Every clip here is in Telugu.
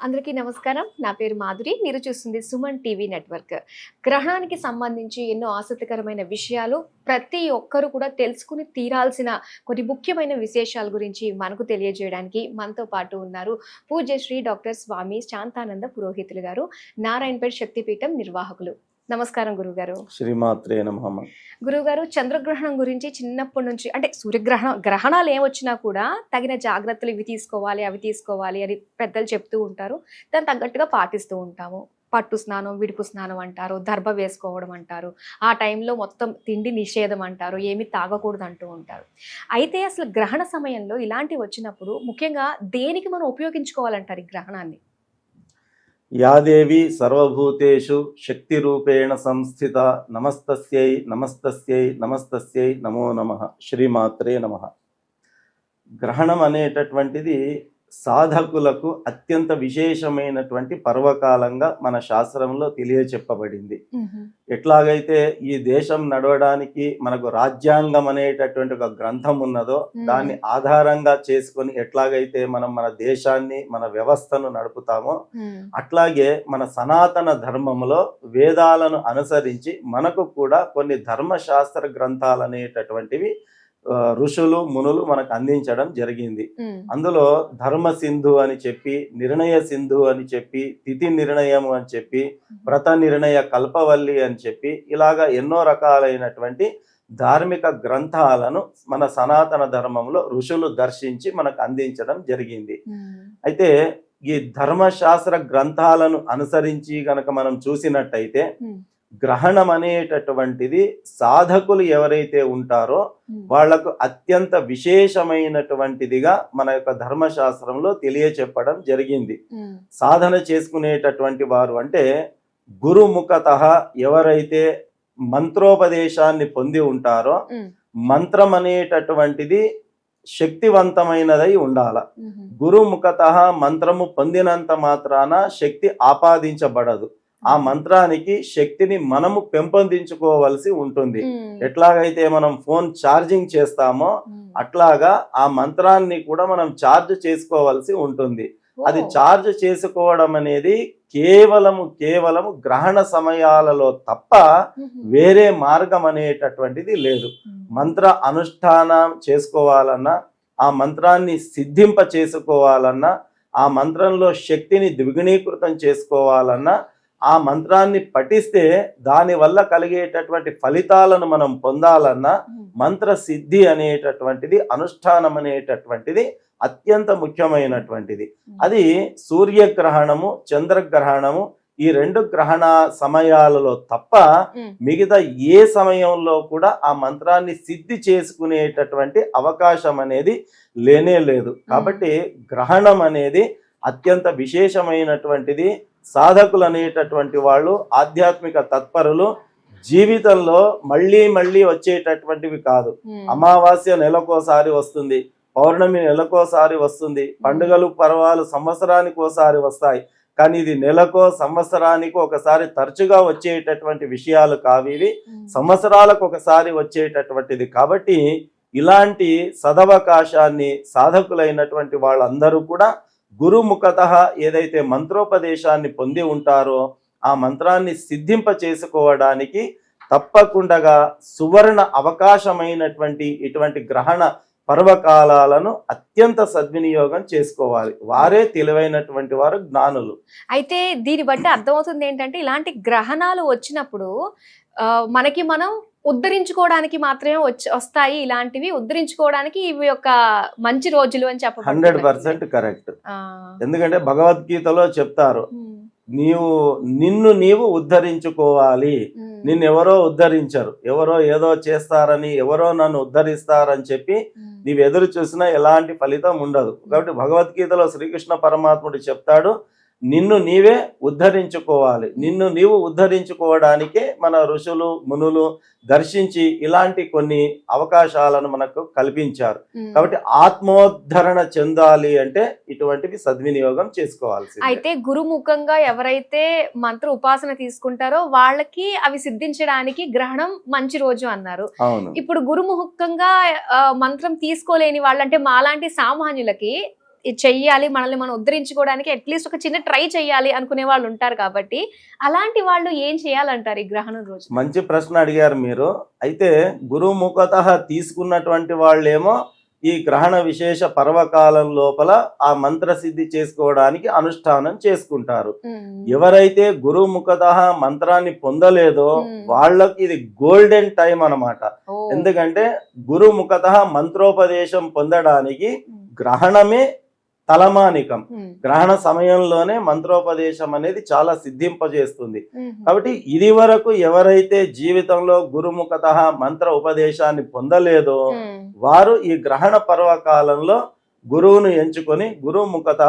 అందరికీ నమస్కారం. నా పేరు మాధురి. మీరు చూస్తుంది సుమన్ టీవీ నెట్వర్క్. గ్రహణానికి సంబంధించి ఎన్నో ఆసక్తికరమైన విషయాలు ప్రతి ఒక్కరు కూడా తెలుసుకుని తీరాల్సిన కొన్ని ముఖ్యమైన విశేషాల గురించి మనకు తెలియజేయడానికి మనతో పాటు ఉన్నారు పూజ్యశ్రీ డాక్టర్ స్వామి శాంతానంద పురోహితులు గారు నారాయణపేట్ శక్తిపీఠం నిర్వాహకులు. నమస్కారం గురుగారు శ్రీమాత్రే నమ. గురువుగారు చంద్రగ్రహణం గురించి చిన్నప్పటి నుంచి అంటే సూర్యగ్రహణం గ్రహణాలు ఏమొచ్చినా కూడా తగిన జాగ్రత్తలు ఇవి తీసుకోవాలి అవి తీసుకోవాలి అని పెద్దలు చెప్తూ ఉంటారు. దాని తగ్గట్టుగా పాటిస్తూ ఉంటాము. పట్టు స్నానం విడుపు స్నానం అంటారు దర్భ వేసుకోవడం అంటారు ఆ టైంలో మొత్తం తిండి నిషేధం అంటారు ఏమి తాగకూడదు అంటూ ఉంటారు. అయితే అసలు గ్రహణ సమయంలో ఇలాంటివి వచ్చినప్పుడు ముఖ్యంగా దేనికి మనం ఉపయోగించుకోవాలంటారు ఈ గ్రహణాన్ని? యాదేవి సర్వభూతేషు శక్తి రూపేణ సంస్థిత నమస్తస్యై నమస్తస్యై నమస్తస్యై నమో నమ. శ్రీమాత్రే నమ. గ్రహణం అనేటటువంటిది సాధకులకు అత్యంత విశేషమైనటువంటి పర్వకాలంగా మన శాస్త్రంలో తెలియచెప్పబడింది. ఎట్లాగైతే ఈ దేశం నడవడానికి మనకు రాజ్యాంగం అనేటటువంటి ఒక గ్రంథం ఉన్నదో దాన్ని ఆధారంగా చేసుకొని ఎట్లాగైతే మనం మన దేశాన్ని మన వ్యవస్థను నడుపుతామో అట్లాగే మన సనాతన ధర్మంలో వేదాలను అనుసరించి మనకు కూడా కొన్ని ధర్మశాస్త్ర గ్రంథాలు అనేటటువంటివి ఋషులు మునులు మనకు అందించడం జరిగింది. అందులో ధర్మ సింధు అని చెప్పి నిర్ణయ సింధు అని చెప్పి తిథి నిర్ణయము అని చెప్పి వ్రత నిర్ణయ కల్పవల్లి అని చెప్పి ఇలాగా ఎన్నో రకాలైనటువంటి ధార్మిక గ్రంథాలను మన సనాతన ధర్మంలో ఋషులు దర్శించి మనకు అందించడం జరిగింది. అయితే ఈ ధర్మశాస్త్ర గ్రంథాలను అనుసరించి గనక మనం చూసినట్టయితే గ్రహణం అనేటటువంటిది సాధకులు ఎవరైతే ఉంటారో వాళ్ళకు అత్యంత విశేషమైనటువంటిదిగా మన యొక్క ధర్మశాస్త్రంలో తెలియచెప్పడం జరిగింది. సాధన చేసుకునేటటువంటి వారు అంటే గురుముఖత ఎవరైతే మంత్రోపదేశాన్ని పొంది ఉంటారో మంత్రం అనేటటువంటిది శక్తివంతమైనదై ఉండాల. గురుముఖత మంత్రము పొందినంత మాత్రాన శక్తి ఆపాదించబడదు. ఆ మంత్రానికి శక్తిని మనము పెంపొందించుకోవలసి ఉంటుంది. ఎట్లాగైతే మనం ఫోన్ ఛార్జింగ్ చేస్తామో అట్లాగా ఆ మంత్రాన్ని కూడా మనం ఛార్జ్ చేసుకోవాల్సి ఉంటుంది. అది ఛార్జ్ చేసుకోవడం అనేది కేవలము కేవలము గ్రహణ సమయాలలో తప్ప వేరే మార్గం అనేటటువంటిది లేదు. మంత్ర అనుష్ఠానం చేసుకోవాలన్నా ఆ మంత్రాన్ని సిద్ధింప చేసుకోవాలన్నా ఆ మంత్రంలో శక్తిని ద్విగుణీకృతం చేసుకోవాలన్నా ఆ మంత్రాన్ని పఠిస్తే దాని వల్ల కలిగేటటువంటి ఫలితాలను మనం పొందాలన్నా మంత్ర సిద్ధి అనేటటువంటిది అనుష్ఠానం అనేటటువంటిది అత్యంత ముఖ్యమైనటువంటిది. అది సూర్యగ్రహణము చంద్రగ్రహణము ఈ రెండు గ్రహణ సమయాలలో తప్ప మిగతా ఏ సమయంలో కూడా ఆ మంత్రాన్ని సిద్ధి చేసుకునేటటువంటి అవకాశం అనేది లేనే లేదు. కాబట్టి గ్రహణం అనేది అత్యంత విశేషమైనటువంటిది. సాధకులు అనేటటువంటి వాళ్ళు ఆధ్యాత్మిక తత్పరులు జీవితంలో మళ్ళీ మళ్ళీ వచ్చేటటువంటివి కాదు. అమావాస్య నెలకోసారి వస్తుంది. పౌర్ణమి నెలకోసారి వస్తుంది. పండుగలు పర్వాలు సంవత్సరానికి ఒకసారి వస్తాయి. కానీ ఇది నెలకో సంవత్సరానికి ఒకసారి తరచుగా వచ్చేటటువంటి విషయాలు కావి సంవత్సరాలకు ఒకసారి వచ్చేటటువంటిది. కాబట్టి ఇలాంటి సదవకాశాన్ని సాధకులైనటువంటి వాళ్ళందరూ కూడా గురుముఖత ఏదైతే మంత్రోపదేశాన్ని పొంది ఉంటారో ఆ మంత్రాన్ని సిద్ధింప చేసుకోవడానికి తప్పకుండా సువర్ణ అవకాశమైనటువంటి ఇటువంటి గ్రహణ పర్వకాలాలను అత్యంత సద్వినియోగం చేసుకోవాలి. వారే తెలివైనటువంటి వారు జ్ఞానులు. అయితే దీన్ని బట్టి అర్థమవుతుంది ఏంటంటే ఇలాంటి గ్రహణాలు వచ్చినప్పుడు మనకి మనం ఉద్ధరించుకోవడానికి మాత్రమే వచ్చి వస్తాయి ఇలాంటివి. ఉద్ధరించుకోవడానికి ఇవి ఒక మంచి రోజులు అని చెప్ప హండ్రెడ్ పర్సెంట్ కరెక్ట్. ఎందుకంటే భగవద్గీతలో చెప్తారు నీవు నిన్ను నీవు ఉద్ధరించుకోవాలి. నిన్నెవరో ఉద్ధరించరు. ఎవరో ఏదో చేస్తారని ఎవరో నన్ను ఉద్ధరిస్తారని చెప్పి నీవు ఎదురు చూసినా ఎలాంటి ఫలితం ఉండదు. కాబట్టి భగవద్గీతలో శ్రీకృష్ణ పరమాత్ముడు చెప్తాడు నిన్ను నీవే ఉద్ధరించుకోవాలి. నిన్ను నీవు ఉద్ధరించుకోవడానికే మన ఋషులు మునులు దర్శించి ఇలాంటి కొన్ని అవకాశాలను మనకు కల్పించారు. కాబట్టి ఆత్మోద్ధరణ చెందాలి అంటే ఇటువంటివి సద్వినియోగం చేసుకోవాల్సి అయితే గురుముఖంగా ఎవరైతే మంత్ర ఉపాసన తీసుకుంటారో వాళ్ళకి అవి సిద్ధించడానికి గ్రహణం మంచి రోజు అన్నారు. ఇప్పుడు గురుముఖంగా మంత్రం తీసుకోలేని వాళ్ళంటే మాలాంటి సామాన్యులకి చెయ్యాలి మనల్ని మనం ఉద్ధరించుకోవడానికి అట్లీస్ట్ ఒక చిన్న ట్రై చేయాలి అనుకునే వాళ్ళు ఉంటారు కాబట్టి అలాంటి వాళ్ళు ఏం చేయాలంటారు ఈ గ్రహణం రోజు? మంచి ప్రశ్న అడిగారు మీరు. అయితే గురువు ముఖత తీసుకున్నటువంటి వాళ్ళేమో ఈ గ్రహణ విశేష పర్వకాలం లోపల ఆ మంత్ర సిద్ధి చేసుకోవడానికి అనుష్ఠానం చేసుకుంటారు. ఎవరైతే గురువు ముఖత మంత్రాన్ని పొందలేదో. వాళ్ళకి ఇది గోల్డెన్ టైం అన్నమాట. ఓ. ఎందుకంటే గురు ముఖత మంత్రోపదేశం పొందడానికి గ్రహణమే తలమానికం. గ్రహణ సమయంలోనే మంత్రోపదేశం అనేది చాలా సిద్ధింపజేస్తుంది. కాబట్టి ఇది వరకు ఎవరైతే జీవితంలో గురుముఖత మంత్ర ఉపదేశాన్ని పొందలేదో వారు ఈ గ్రహణ పర్వకాలంలో గురువును ఎంచుకొని గురుముఖత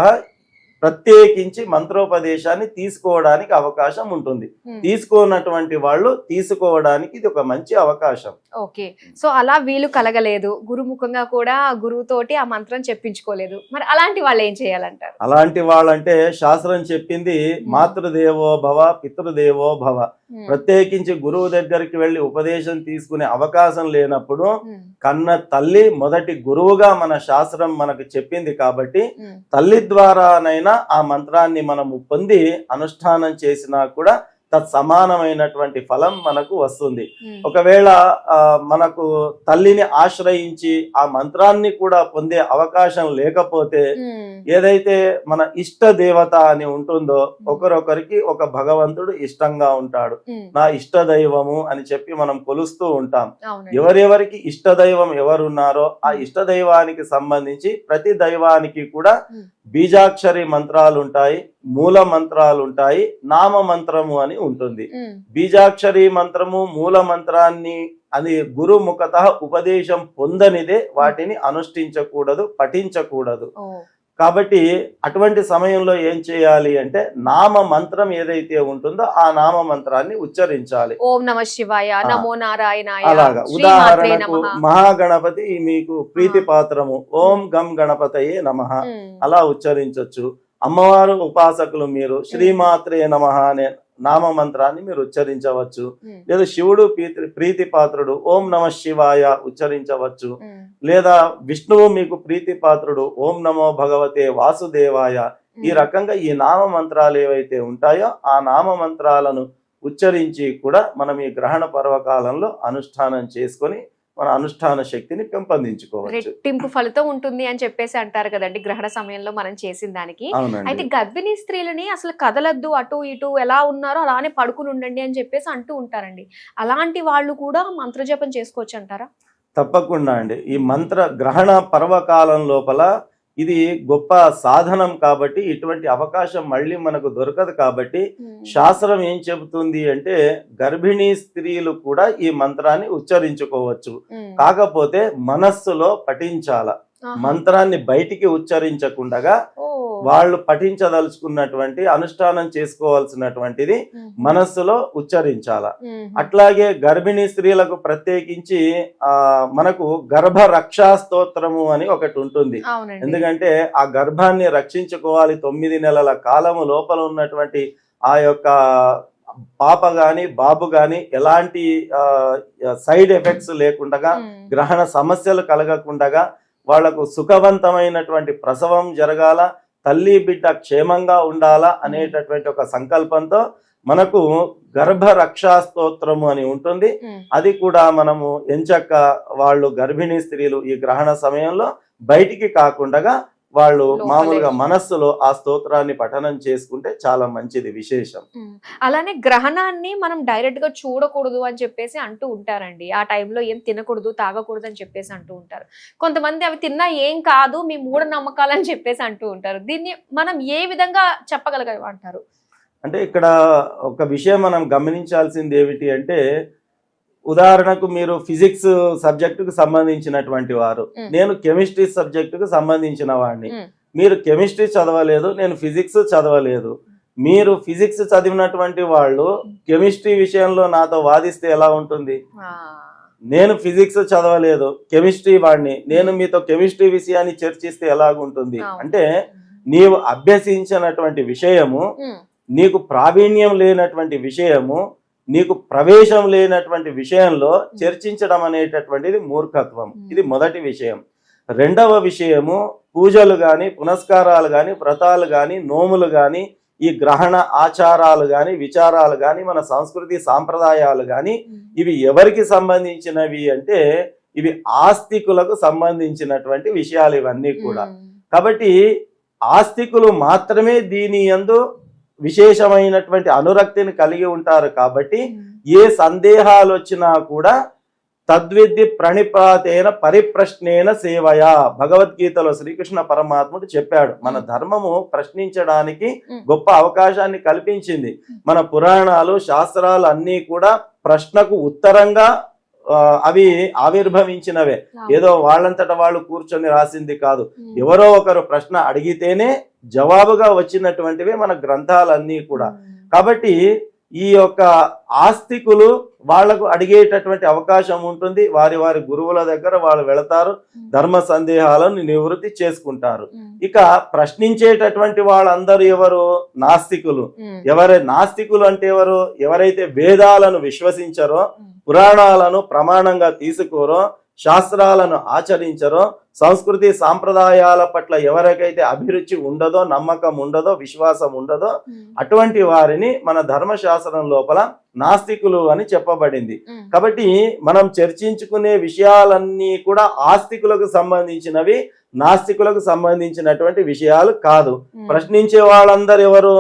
ప్రత్యేకించి మంత్రోపదేశాన్ని తీసుకోవడానికి అవకాశం ఉంటుంది. ఉమ్. తీసుకోనటువంటి వాళ్ళు తీసుకోవడానికి ఇది ఒక మంచి అవకాశం. ఓకే. సో అలా వీలు కలగలేదు. గురుముఖంగా కూడా గురువుతోటి ఆ మంత్రం చెప్పించుకోలేదు. మరి అలాంటి వాళ్ళు ఏం చేయాలంటారు? అలాంటి వాళ్ళంటే శాస్త్రం చెప్పింది మాతృదేవో భవ పితృదేవో భవ. ప్రత్యేకించి గురువు దగ్గరికి వెళ్ళి ఉపదేశం తీసుకునే అవకాశం లేనప్పుడు ఉమ్, కన్న తల్లి మొదటి గురువుగా మన శాస్త్రం మనకు చెప్పింది కాబట్టి ఉమ్, తల్లి ద్వారానైనా ఆ మంత్రాన్ని మనము పొంది అనుష్ఠానం చేసినా కూడా తత్సమానమైనటువంటి ఫలం మనకు వస్తుంది. ఒకవేళ ఆ, మనకు తల్లిని ఆశ్రయించి ఆ మంత్రాన్ని కూడా పొందే అవకాశం లేకపోతే ఏదైతే మన ఇష్ట దేవత అని ఉంటుందో ఒకరొకరికి ఒక భగవంతుడు ఇష్టంగా ఉంటాడు. నా ఇష్ట దైవము అని చెప్పి మనం కొలుస్తూ ఉంటాం. ఎవరెవరికి ఇష్ట దైవం ఎవరున్నారో ఆ ఇష్ట దైవానికి సంబంధించి ప్రతి దైవానికి కూడా. బీజాక్షరి మంత్రాలు ఉంటాయి మూల మంత్రాలు ఉంటాయి నామ మంత్రము అని ఉంటుంది. బీజాక్షరి మంత్రము మూల మంత్రాన్ని అది గురు ముఖత ఉపదేశం పొందనిదే వాటిని అనుష్ఠించకూడదు పఠించకూడదు. కాబట్టి అటువంటి సమయంలో ఏం చేయాలి అంటే నామ మంత్రం ఏదైతే ఉంటుందో ఆ నామ మంత్రాన్ని ఉచ్చరించాలి. ఓం నమ శివాయ. నమో నారాయణాయ అలాగా. ఉదాహరణకు. మహాగణపతి మీకు ప్రీతి పాత్రము ఓం గం గణపతయే నమ. అలా ఉచ్చరించొచ్చు. అమ్మవారు ఉపాసకులు మీరు శ్రీమాత్రే నమ అనే నామ మంత్రాన్ని మీరు ఉచ్చరించవచ్చు. లేదా శివుడు ప్రీతి ప్రీతి పాత్రుడు ఓం నమ శివాయ ఉచ్చరించవచ్చు. లేదా విష్ణువు మీకు ప్రీతి పాత్రుడు ఓం నమో భగవతే వాసుదేవాయ. ఈ. రకంగా ఈ నామ మంత్రాలు ఏవైతే ఉంటాయో ఆ నామ మంత్రాలను ఉచ్చరించి కూడా మనం ఈ గ్రహణ పర్వకాలంలో అనుష్ఠానం చేసుకొని మన అనుష్ఠాన శక్తిని పెంపొందించుకోవచ్చు. రెట్టింపు ఫలితం ఉంటుంది అని చెప్పేసి అంటారు కదండి గ్రహణ సమయంలో మనం చేసిన దానికి. అయితే గర్భిణీ స్త్రీలని అసలు కదలద్దు అటు ఇటు ఎలా ఉన్నారో అలానే పడుకుని ఉండండి అని చెప్పేసి అంటూ ఉంటారండి. అలాంటి వాళ్ళు కూడా మంత్రజపం చేసుకోవచ్చు అంటారా? తప్పకుండా అండి. ఈ మంత్ర గ్రహణ పర్వకాలం లోపల ఇది గొప్ప సాధనం కాబట్టి ఇటువంటి అవకాశం మళ్ళీ మనకు దొరకదు కాబట్టి శాస్త్రం ఏం చెబుతుంది అంటే గర్భిణీ స్త్రీలు కూడా ఈ మంత్రాన్ని ఉచ్చరించుకోవచ్చు ఉమ్. కాకపోతే మనస్సులో పఠించాల. మంత్రాన్ని బయటికి ఉచ్చరించకుండా ఓ. వాళ్ళు పఠించదలుచుకున్నటువంటి అనుష్ఠానం చేసుకోవాల్సినటువంటిది. మనస్సులో ఉచ్చరించాల. అట్లాగే గర్భిణీ స్త్రీలకు ప్రత్యేకించి ఆ మనకు గర్భ రక్షా స్తోత్రము అని ఒకటి ఉంటుంది ఎందుకంటే ఆ గర్భాన్ని రక్షించుకోవాలి తొమ్మిది నెలల కాలము లోపల ఉన్నటువంటి ఆ యొక్క పాప గాని బాబు గాని ఎలాంటి సైడ్ ఎఫెక్ట్స్ లేకుండా. గ్రహణ సమస్యలు కలగకుండా వాళ్ళకు సుఖవంతమైనటువంటి ప్రసవం జరగాల తల్లి బిడ్డ క్షేమంగా ఉండాలా అనేటటువంటి ఒక సంకల్పంతో మనకు గర్భ రక్షా స్తోత్రము అని ఉంటుంది. అది కూడా మనము ఎంచక్క వాళ్ళు గర్భిణీ స్త్రీలు ఈ గ్రహణ సమయంలో బయటికి కాకుండా వాళ్ళు. మామూలుగా మనస్సులో ఆ స్తోత్రాన్ని పఠనం చేసుకుంటే చాలా మంచిది విశేషం. అలానే గ్రహణాన్ని మనం డైరెక్ట్గా చూడకూడదు అని చెప్పేసి అంటూ ఉంటారండి. ఆ టైంలో ఏం తినకూడదు తాగకూడదు అని చెప్పేసి అంటూ ఉంటారు. కొంతమంది అవి తిన్నా ఏం కాదు మీ మూఢ నమ్మకాలు అని చెప్పేసి అంటూ ఉంటారు. దీన్ని మనం ఏ విధంగా చెప్పగలగ అంటారు? అంటే ఇక్కడ ఒక విషయం మనం గమనించాల్సింది ఏమిటి అంటే ఉదాహరణకు మీరు ఫిజిక్స్ సబ్జెక్టుకు సంబంధించినటువంటి వారు. నేను కెమిస్ట్రీ సబ్జెక్టుకు సంబంధించిన వాడిని. మీరు కెమిస్ట్రీ చదవలేదు నేను ఫిజిక్స్ చదవలేదు. మీరు ఫిజిక్స్ చదివినటువంటి వాళ్ళు కెమిస్ట్రీ విషయంలో నాతో వాదిస్తే ఎలా ఉంటుంది? నేను ఫిజిక్స్ చదవలేదు కెమిస్ట్రీ వాడిని. నేను మీతో కెమిస్ట్రీ విషయాన్ని చర్చిస్తే ఎలాగుంటుంది. అంటే నీవు అభ్యసించినటువంటి విషయము నీకు ప్రావీణ్యం లేనటువంటి విషయము నీకు ప్రవేశం లేనటువంటి విషయంలో చర్చించడం అనేటటువంటిది మూర్ఖత్వం. ఇది మొదటి విషయం. రెండవ విషయము పూజలు గాని పునస్కారాలు గాని వ్రతాలు గాని నోములు గాని ఈ గ్రహణ ఆచారాలు గాని విచారాలు గాని మన సంస్కృతి సాంప్రదాయాలు గాని ఇవి ఎవరికి సంబంధించినవి అంటే ఇవి ఆస్తికులకు సంబంధించినటువంటి విషయాలు ఇవన్నీ కూడా. కాబట్టి ఆస్తికులు మాత్రమే దీని యందు విశేషమైనటువంటి అనురక్తిని కలిగి ఉంటారు కాబట్టి ఏ సందేహాలు వచ్చినా కూడా తద్విద్ది ప్రణిపాతేన పరిప్రశ్నేన సేవయా. భగవద్గీతలో శ్రీకృష్ణ పరమాత్ముడు చెప్పాడు మన ధర్మము ప్రశ్నించడానికి గొప్ప అవకాశాన్ని కల్పించింది. మన పురాణాలు శాస్త్రాలు అన్నీ కూడా ప్రశ్నకు ఉత్తరంగా అవి ఆవిర్భవించినవే. ఏదో వాళ్ళంతట వాళ్ళు కూర్చొని రాసింది కాదు. ఎవరో ఒకరు ప్రశ్న అడిగితేనే జవాబుగా వచ్చినటువంటివే మన గ్రంథాలన్నీ కూడా. కాబట్టి ఈ యొక్క ఆస్తికులు వాళ్ళకు అడిగేటటువంటి అవకాశం ఉంటుంది. వారి వారి గురువుల దగ్గర వాళ్ళు వెళతారు. ధర్మ సందేహాలను నివృత్తి చేసుకుంటారు. ఇక ప్రశ్నించేటటువంటి వాళ్ళందరూ ఎవరు? నాస్తికులు. ఎవరి నాస్తికులు అంటే ఎవరు? ఎవరైతే వేదాలను విశ్వసించరో పురాణాలను ప్రమాణంగా తీసుకోరో శాస్త్రాలను ఆచరించరో సంస్కృతి సాంప్రదాయాల పట్ల ఎవరికైతే అభిరుచి ఉండదో నమ్మకం ఉండదో విశ్వాసం ఉండదో అటువంటి వారిని మన ధర్మశాస్త్రం లోపల నాస్తికులు అని చెప్పబడింది. కాబట్టి మనం చర్చించుకునే విషయాలన్నీ కూడా ఆస్తికులకు సంబంధించినవి నాస్తికులకు సంబంధించినటువంటి విషయాలు కాదు. ప్రశ్నించే వాళ్ళందరూ ఎవరు?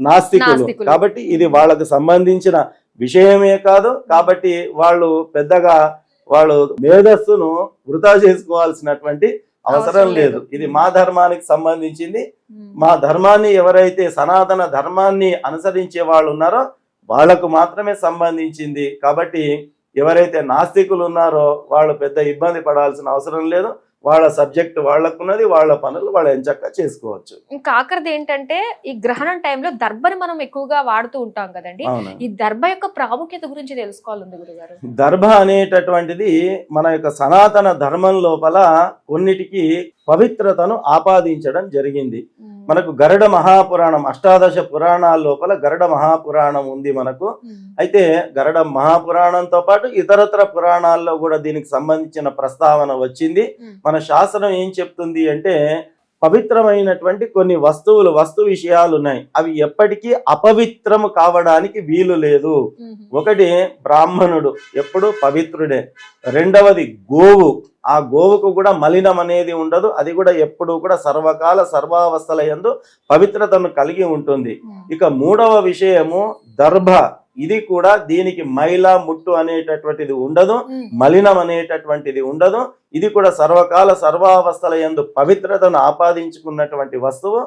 నాస్తికులు. నాస్తికులు. కాబట్టి ఇది వాళ్ళకు సంబంధించిన విషయమే కాదు. కాబట్టి వాళ్ళు పెద్దగా వాళ్ళు మేధస్సును వృధా చేసుకోవాల్సినటువంటి అవసరం లేదు. ఇది మా ధర్మానికి సంబంధించింది. మా ధర్మాన్ని ఎవరైతే సనాతన ధర్మాన్ని అనుసరించే వాళ్ళు ఉన్నారో వాళ్ళకు మాత్రమే సంబంధించింది. కాబట్టి ఎవరైతే నాస్తికులు ఉన్నారో వాళ్ళు పెద్ద ఇబ్బంది పడాల్సిన అవసరం లేదు. వాళ్ళ సబ్జెక్ట్ వాళ్ళకున్నది వాళ్ళ పనులు వాళ్ళు ఎంచక్క చేసుకోవచ్చు. ఇంకా ఆఖరిది ఏంటంటే ఈ గ్రహణం టైంలో దర్భని మనం ఎక్కువగా వాడుతూ ఉంటాం కదండి. ఈ దర్భ యొక్క ప్రాముఖ్యత గురించి తెలుసుకోవాలండి గురుగారు. దర్భ అనేటటువంటిది మన యొక్క సనాతన ధర్మం లోపల కొన్నిటికి పవిత్రతను ఆపాదించడం జరిగింది. మనకు గరుడ మహాపురాణం అష్టాదశ పురాణాల లోపల గరుడ మహాపురాణం ఉంది మనకు. అయితే గరుడ మహాపురాణంతో పాటు ఇతరత్ర పురాణాల్లో కూడా దీనికి సంబంధించిన ప్రస్తావన వచ్చింది. మన శాస్త్రం ఏం చెప్తుంది అంటే పవిత్రమైనటువంటి కొన్ని వస్తువులు వస్తు విషయాలు ఉన్నాయి అవి ఎప్పటికీ అపవిత్రము కావడానికి వీలు లేదు. ఒకటి బ్రాహ్మణుడు ఎప్పుడు పవిత్రుడే. రెండవది గోవు. ఆ గోవుకు కూడా మలినం అనేది ఉండదు. అది కూడా ఎప్పుడు కూడా సర్వకాల సర్వావస్థల యందు పవిత్రతను కలిగి ఉంటుంది. ఇక మూడవ విషయము దర్భ. ఇది కూడా దీనికి మైల ముట్టు అనేటటువంటిది ఉండదు మలినం అనేటటువంటిది ఉండదు. ఇది కూడా సర్వకాల సర్వావస్థల యందు పవిత్రతను ఆపాదించుకున్నటువంటి వస్తువు.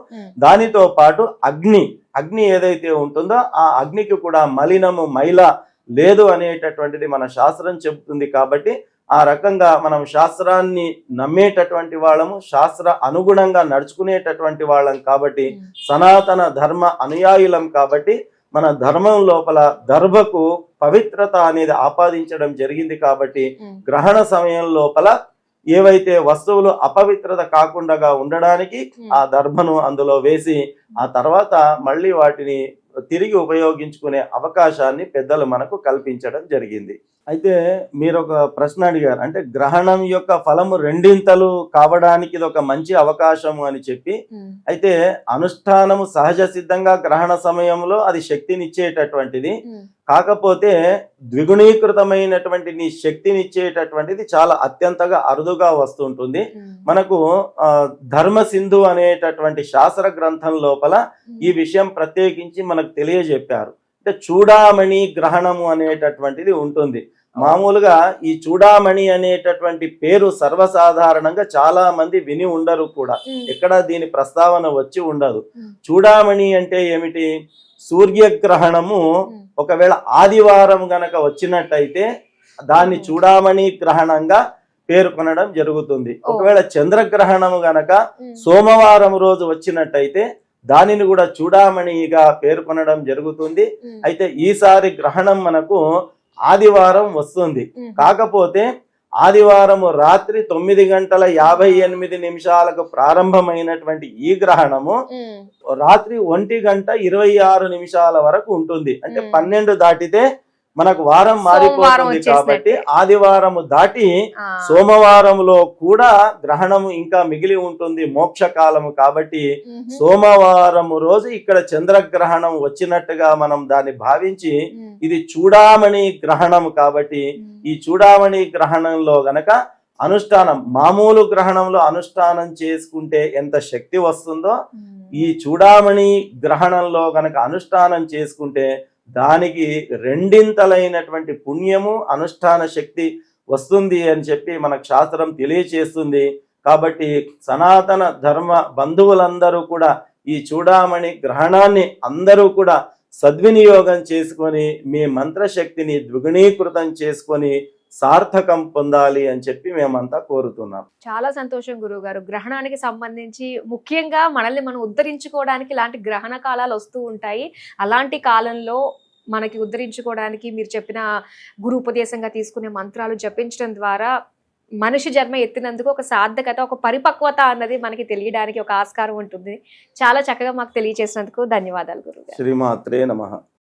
దానితో పాటు అగ్ని అగ్ని ఏదైతే ఉంటుందో ఆ అగ్నికి కూడా మలినము మైల లేదు అనేటటువంటిది మన శాస్త్రం చెబుతుంది కాబట్టి ఆ రకంగా మనం శాస్త్రాన్ని నమ్మేటటువంటి వాళ్ళము శాస్త్ర అనుగుణంగా నడుచుకునేటటువంటి వాళ్ళం కాబట్టి సనాతన ధర్మ అనుయాయులం కాబట్టి మన ధర్మం లోపల దర్భకు పవిత్రత అనేది ఆపాదించడం జరిగింది కాబట్టి గ్రహణ సమయం లోపల ఏవైతే వస్తువులు అపవిత్రత కాకుండా ఉండడానికి ఆ దర్భను అందులో వేసి ఆ తర్వాత మళ్ళీ వాటిని తిరిగి ఉపయోగించుకునే అవకాశాన్ని పెద్దలు మనకు కల్పించడం జరిగింది. అయితే మీరు ఒక ప్రశ్న అడిగారు. అంటే గ్రహణం యొక్క ఫలము రెండింతలు కావడానికి ఇది ఒక మంచి అవకాశము అని చెప్పి. అయితే అనుష్ఠానము సహజ సిద్ధంగా గ్రహణ సమయంలో అది శక్తినిచ్చేటటువంటిది. కాకపోతే ద్విగుణీకృతమైనటువంటి నీ శక్తినిచ్చేటటువంటిది చాలా అత్యంతగా అరుదుగా వస్తుంటుంది. మనకు ఆ, ధర్మ సింధు అనేటటువంటి శాస్త్ర గ్రంథం లోపల ఈ విషయం ప్రత్యేకించి మనకు తెలియజెప్పారు. అంటే చూడామణి గ్రహణము అనేటటువంటిది ఉంటుంది. మామూలుగా ఈ చూడామణి అనేటటువంటి పేరు సర్వసాధారణంగా చాలా మంది విని ఉండరు కూడా. ఎక్కడ దీని ప్రస్తావన వచ్చి ఉండదు. చూడామణి అంటే ఏమిటి? సూర్యగ్రహణము ఒకవేళ ఆదివారం గనక వచ్చినట్టయితే దాన్ని చూడామణి గ్రహణంగా పేర్కొనడం జరుగుతుంది. ఒకవేళ చంద్రగ్రహణము గనక సోమవారం రోజు వచ్చినట్టయితే దానిని కూడా చూడామణిగా పేర్కొనడం జరుగుతుంది. అయితే ఈసారి గ్రహణం మనకు ఆదివారం వస్తుంది. కాకపోతే ఆదివారము రాత్రి తొమ్మిది గంటల యాభై ఎనిమిది నిమిషాలకు ప్రారంభమైనటువంటి ఈ గ్రహణము రాత్రి ఒంటి గంట ఇరవై ఆరు నిమిషాల వరకు ఉంటుంది అంటే. పన్నెండు దాటితే మనకు వారం మారిపోతుంది. కాబట్టి ఆదివారము దాటి ఆ, సోమవారములో కూడా గ్రహణము ఇంకా మిగిలి ఉంటుంది మోక్షకాలము కాబట్టి మ్మ్. సోమవారము రోజు ఇక్కడ చంద్రగ్రహణం వచ్చినట్టుగా మనం దాన్ని భావించి. ఇది చూడామణి గ్రహణం కాబట్టి. ఈ చూడామణి గ్రహణంలో గనక అనుష్ఠానం మామూలు గ్రహణంలో అనుష్ఠానం చేసుకుంటే ఎంత శక్తి వస్తుందో. ఈ చూడామణి గ్రహణంలో గనక అనుష్ఠానం చేసుకుంటే దానికి రెండింతలైనటువంటి పుణ్యము అనుష్ఠాన శక్తి వస్తుంది అని చెప్పి మనకు శాస్త్రం తెలియచేస్తుంది కాబట్టి సనాతన ధర్మ బంధువులందరూ కూడా ఈ చూడామణి గ్రహణాన్ని అందరూ కూడా సద్వినియోగం చేసుకొని మీ మంత్రశక్తిని ద్విగుణీకృతం చేసుకొని సార్థకం పొందాలి అని చెప్పి మేమంతా కోరుతున్నాం. చాలా సంతోషం గురువు గారు గ్రహణానికి సంబంధించి ముఖ్యంగా మనల్ని మనం ఉద్ధరించుకోవడానికి ఇలాంటి గ్రహణ కాలాలు వస్తూ ఉంటాయి. అలాంటి కాలంలో మనకి ఉద్ధరించుకోవడానికి మీరు చెప్పిన గురు ఉపదేశంగా తీసుకునే మంత్రాలు జపించడం ద్వారా మనిషి జన్మ ఎత్తినందుకు ఒక సార్థకత ఒక పరిపక్వత అన్నది మనకి తెలియడానికి ఒక ఆస్కారం ఉంటుంది. చాలా చక్కగా మాకు తెలియజేసినందుకు ధన్యవాదాలు గురువు శ్రీమాత్రే నమ.